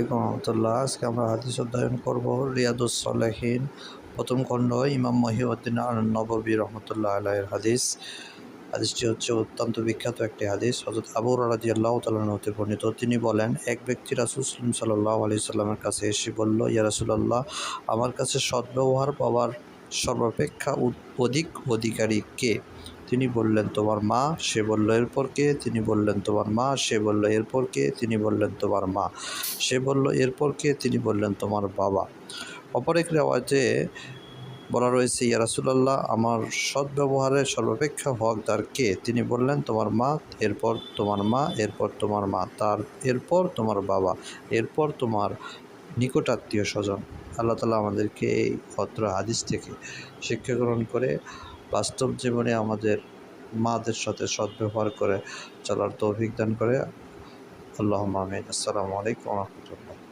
রহমতুল্লাহ। আজকে আমরা হাদিস অধ্যয়ন করব রিয়াদুস সালেহীন প্রথম খণ্ড, ইমাম মহিউদ্দিন আল নবী রহমতুল্লাহ আলাইয়ের হাদিস। হাদিসটি হচ্ছে অত্যন্ত বিখ্যাত একটি হাদিস। হজরত আবুর রাজি আল্লাহ তালতে বর্ণিত। তিনি বলেন, এক ব্যক্তি রাসুল সাল্লাম সাল্লাহ আলি সাল্লামের কাছে এসে বলল, ইয়া রাসুলাল্লাহ, আমার কাছে সদ্ব্যবহার পাওয়ার সর্বাপেক্ষা অধিক অধিকারী কে? তিনি বললেন, তোমার মা। সে বলল, এরপর কে? তিনি বললেন, তোমার মা। সে বলল, এরপর কে? তিনি বললেন, তোমার মা। সে বলল, এরপর কে? তিনি বললেন, তোমার বাবা। অপর এক রেওয়াজে বলা রয়েছে, ইয়া রাসুলাল্লাহ, আমার সদ্ব্যবহারের সর্বাপেক্ষা হকদার কে? তিনি বললেন, তোমার মা। এরপর তোমার মা। এরপর তোমার মা। তার এরপর তোমার বাবা। এরপর তোমার নিকটাত্মীয় স্বজন। আল্লাহ তালা আমাদেরকে এই ভদ্র হাদিস থেকে শিক্ষা গ্রহণ করে বাস্তব জীবনে আমাদের মাদের সাথে সদ্ব্যবহার করে চলার তৌফিক দান করে। আল্লাহ মামিন আসসালামু আলাইকুম রহমতুল্লাহ।